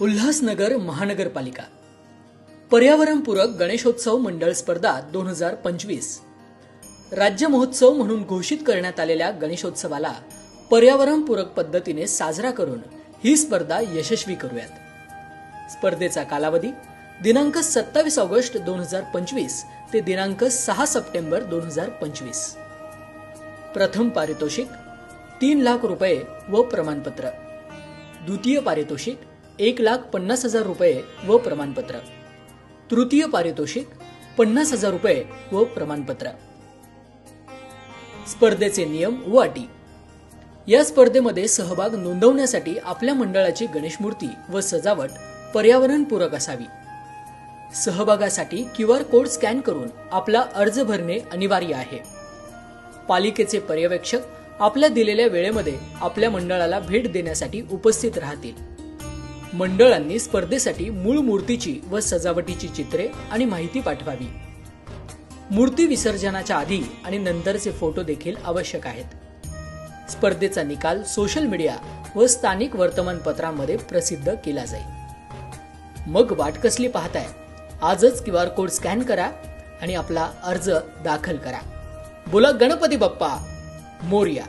उल्हासनगर महानगरपालिका. पर्यावरणपूरक गणेशोत्सव मंडळ स्पर्धा दोन हजार पंचवीस. राज्य महोत्सव म्हणून घोषित करण्यात आलेल्या गणेशोत्सवाला पर्यावरणपूरक पद्धतीने साजरा करून ही स्पर्धा यशस्वी करूयात. स्पर्धेचा कालावधी दिनांक सत्तावीस ऑगस्ट दोन हजार पंचवीस ते दिनांक सहा सप्टेंबर दोन हजार पंचवीस. प्रथम पारितोषिक तीन लाख रुपये व प्रमाणपत्र. द्वितीय पारितोषिक एक लाख पन्नास हजार रुपये व प्रमाणपत्र. तृतीय पारितोषिक पन्नास हजार रुपये व प्रमाणपत्र. स्पर्धेचे नियम व अटी या स्पर्धेमध्ये सहभाग नोंदवण्यासाठी आपल्या मंडळाची गणेश मूर्ती व सजावट पर्यावरणपूरक असावी. सहभागासाठी क्यू आर कोड स्कॅन करून आपला अर्ज भरणे अनिवार्य आहे. पालिकेचे पर्यवेक्षक आपल्या दिलेल्या वेळेमध्ये आपल्या मंडळाला भेट देण्यासाठी उपस्थित राहतील. मंडळांनी स्पर्धेसाठी मूळ मूर्तीची व सजावटीची चित्रे आणि माहिती पाठवावी. मूर्ती विसर्जनाच्या आधी आणि नंतरचे फोटो देखील आवश्यक आहेत. स्पर्धेचा निकाल सोशल मीडिया व स्थानिक वर्तमानपत्रांमध्ये प्रसिद्ध केला जाईल. मग वाट कसली पाहताय? आजच क्यू आर कोड स्कॅन करा आणि आपला अर्ज दाखल करा. बोला गणपती बाप्पा मोर्या.